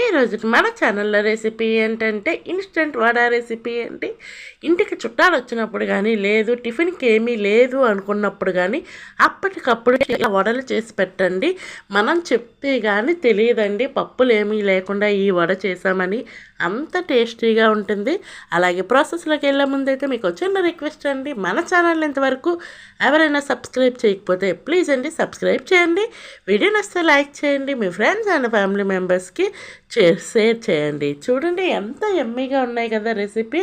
ఈ రోజు మన ఛానల్లో రెసిపీ ఏంటంటే ఇన్స్టెంట్ వడ రెసిపీ ఏంటి ఇంటికి చుట్టాలు వచ్చినప్పుడు కానీ లేదు టిఫిన్కి ఏమీ లేదు అనుకున్నప్పుడు కానీ అప్పటికప్పుడు ఇలా వడలు చేసి పెట్టండి. మనం చెప్తే కానీ తెలియదండి. పప్పులు ఏమీ లేకుండా ఈ వడ చేసామని అంత టేస్టీగా ఉంటుంది. అలాగే ప్రాసెస్లోకి వెళ్ళే ముందైతే మీకు చిన్న రిక్వెస్ట్ అండి. మన ఛానల్ ఇంతవరకు ఎవరైనా సబ్స్క్రైబ్ చేయకపోతే ప్లీజ్ అండి సబ్స్క్రైబ్ చేయండి. వీడియో నచ్చితే లైక్ చేయండి. మీ ఫ్రెండ్స్ అండ్ ఫ్యామిలీ మెంబర్స్కి షేర్ చేయండి. చూడండి ఎంత ఎమ్మీగా ఉన్నాయి కదా రెసిపీ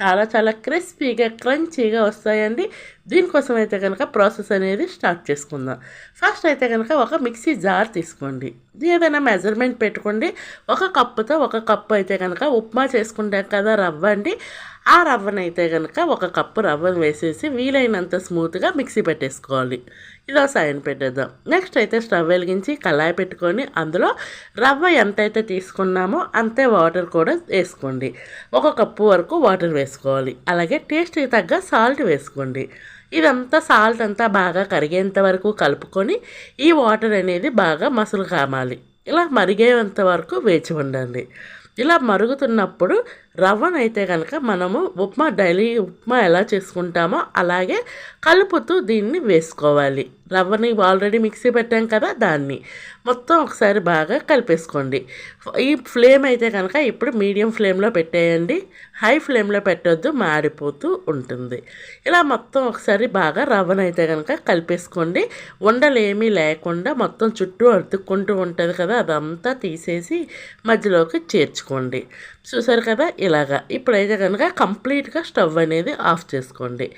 చాలా చాలా క్రిస్పీగా క్రంచీగా వస్తాయండి. దీనికోసం అయితే కనుక ప్రాసెస్ అనేది స్టార్ట్ చేసుకుందాం. ఫస్ట్ అయితే కనుక ఒక మిక్సీ జార్ తీసుకోండి. ఏదైనా మెజర్మెంట్ పెట్టుకోండి. ఒక కప్పుతో ఒక కప్పు అయితే కనుక ఉప్మా చేసుకుంటాం కదా రవ్వ అండి. ఆ రవ్వనైతే కనుక ఒక కప్పు రవ్వను వేసేసి వీలైనంత స్మూత్గా మిక్సీ పెట్టేసుకోవాలి. ఇదో సైన్ పెట్టేద్దాం. నెక్స్ట్ అయితే స్టవ్ వెలిగించి కళాయి పెట్టుకొని అందులో రవ్వ ఎంతైతే తీసుకున్నామో అంతే వాటర్ కూడా వేసుకోండి. ఒక కప్పు వరకు వాటర్ వేసుకోవాలి. అలాగే టేస్ట్కి తగ్గ సాల్ట్ వేసుకోండి. ఇదంతా సాల్ట్ అంతా బాగా కరిగేంత వరకు కలుపుకొని ఈ వాటర్ అనేది బాగా మసులు కామాలి. ఇలా మరిగేంత వరకు వేచి ఉండండి. ఇలా మరుగుతున్నప్పుడు రవ్వనైతే కనుక మనము ఉప్మా డైలీ ఉప్మా ఎలా చేసుకుంటామో అలాగే కలుపుతూ దీన్ని వేసుకోవాలి. రవ్వని ఆల్రెడీ మిక్సీ పెట్టాం కదా దాన్ని మొత్తం ఒకసారి బాగా కలిపేసుకోండి. ఈ ఫ్లేమ్ అయితే కనుక ఇప్పుడు మీడియం ఫ్లేమ్లో పెట్టేయండి. హై ఫ్లేమ్లో పెట్టొద్దు మాడిపోతూ ఉంటుంది. ఇలా మొత్తం ఒకసారి బాగా రవ్వనైతే కనుక కలిపేసుకోండి. ఉండలేమీ లేకుండా మొత్తం చుట్టూ అతుక్కుంటూ ఉంటుంది కదా అదంతా తీసేసి మధ్యలోకి చేర్చుకోండి. చూసారు కదా? ఇలాగా. ఇప్పుడైతే కనుక కంప్లీట్గా స్టవ్ అనేది ఆఫ్ చేసుకోండి.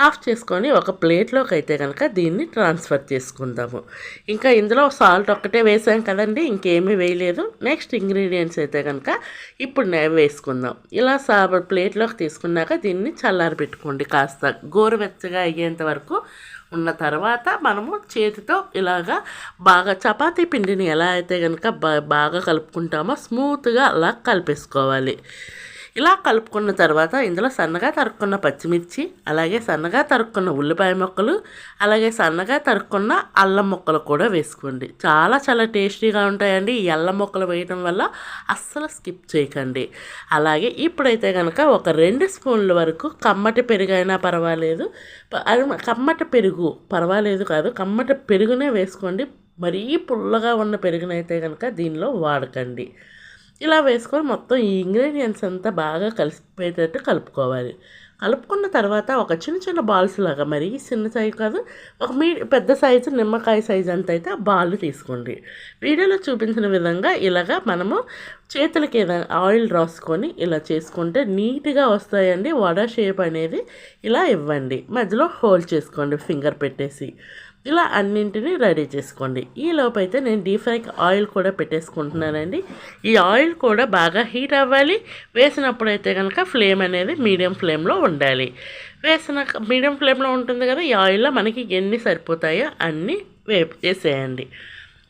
ఆఫ్ చేసుకొని ఒక ప్లేట్లోకి అయితే కనుక దీన్ని ట్రాన్స్ఫర్ చేసుకుందాము. ఇంకా ఇందులో సాల్ట్ ఒక్కటే వేసాం కదండి ఇంకేమీ వేయలేదు. నెక్స్ట్ ఇంగ్రీడియంట్స్ అయితే కనుక ఇప్పుడు వేసుకుందాం. ఇలా సా ప్లేట్లోకి తీసుకున్నాక దీన్ని చల్లారి పెట్టుకోండి కాస్త. గోరువెచ్చగా అయ్యేంత వరకు ఉన్న తర్వాత మనము చేతితో ఇలాగా బాగా చపాతీ పిండిని ఎలా అయితే కనుక బాగా కలుపుకుంటామో స్మూత్గా అలా కలిపేసుకోవాలి. ఇలా కలుపుకున్న తర్వాత ఇందులో సన్నగా తరుక్కున్న పచ్చిమిర్చి అలాగే సన్నగా తరుక్కున్న ఉల్లిపాయ ముక్కలు అలాగే సన్నగా తరుక్కున్న అల్లం ముక్కలు కూడా వేసుకోండి. చాలా చాలా టేస్టీగా ఉంటాయండి ఈ అల్లం ముక్కలు వేయడం వల్ల. అస్సలు స్కిప్ చేయకండి. అలాగే ఇప్పుడైతే కనుక ఒక రెండు స్పూన్ల వరకు కమ్మటి పెరుగు అయినా పర్వాలేదు. కమ్మటి పెరుగు పర్వాలేదు కాదు. కమ్మటి పెరుగునే వేసుకోండి. మరీ పుల్లగా ఉన్న పెరుగునైతే కనుక దీనిలో వాడకండి. ఇలా వేసుకొని మొత్తం ఈ ఇంగ్రీడియంట్స్ అంతా బాగా కలిసిపోయేటట్టు కలుపుకోవాలి. కలుపుకున్న తర్వాత ఒక చిన్న చిన్న బాల్స్ లాగా మరి చిన్న సైజు కాదు ఒక మీ పెద్ద సైజు నిమ్మకాయ సైజు అంత అయితే బాల్ తీసుకోండి. వీడియోలో చూపించిన విధంగా ఇలాగా మనము చేతులకి ఏదైనా ఆయిల్ రాసుకొని ఇలా చేసుకుంటే నీట్గా వస్తాయండి. వడ షేప్ అనేది ఇలా ఇవ్వండి. మధ్యలో హోల్డ్ చేసుకోండి ఫింగర్ పెట్టేసి. ఇలా అన్నింటినీ రెడీ చేసుకోండి. ఈ లోపైతే నేను డీప్ ఫ్రైకి ఆయిల్ కూడా పెట్టేసుకుంటున్నానండి. ఈ ఆయిల్ కూడా బాగా హీట్ అవ్వాలి. వేసినప్పుడు అయితే కనుక ఫ్లేమ్ అనేది మీడియం ఫ్లేమ్లో ఉండాలి. వేసిన మీడియం ఫ్లేమ్లో ఉంటుంది కదా ఈ ఆయిల్లో మనకి ఎన్ని సరిపోతాయో అన్నీ వేపు వేసేయండి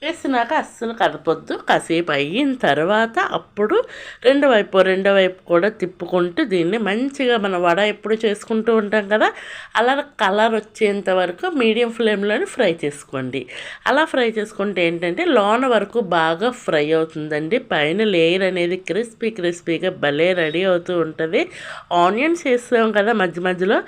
వేసినాక అస్సలు కదపొద్దు కాసేపు అయిన తర్వాత అప్పుడు రెండు వైపు రెండో వైపు కూడా తిప్పుకుంటూ దీన్ని మంచిగా మన వడ ఎప్పుడు చేసుకుంటూ ఉంటాం కదా అలా కలర్ వచ్చేంత వరకు మీడియం ఫ్లేమ్లోనే ఫ్రై చేసుకోండి. అలా ఫ్రై చేసుకుంటే ఏంటంటే లోన వరకు బాగా ఫ్రై అవుతుందండి. పైన లేయర్ అనేది క్రిస్పీ క్రిస్పీగా భలే రెడీ అవుతూ ఉంటుంది. ఆనియన్స్ వేస్తాం కదా మధ్య మధ్యలో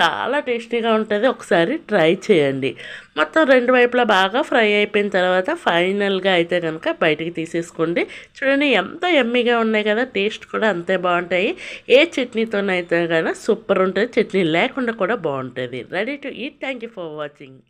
చాలా టేస్టీగా ఉంటుంది. ఒకసారి ట్రై చేయండి. మొత్తం రెండు వైపులా బాగా ఫ్రై అయిపోయిన తర్వాత ఫైనల్గా అయితే కనుక బయటికి తీసేసుకోండి. చూడండి ఎంత ఎమ్మిగా ఉన్నాయి కదా టేస్ట్ కూడా అంతే బాగుంటాయి. ఏ చట్నీతోనైతే కానీ సూపర్ ఉంటుంది చట్నీ లేకుండా కూడా బాగుంటుంది. Ready to eat. Thank you for watching.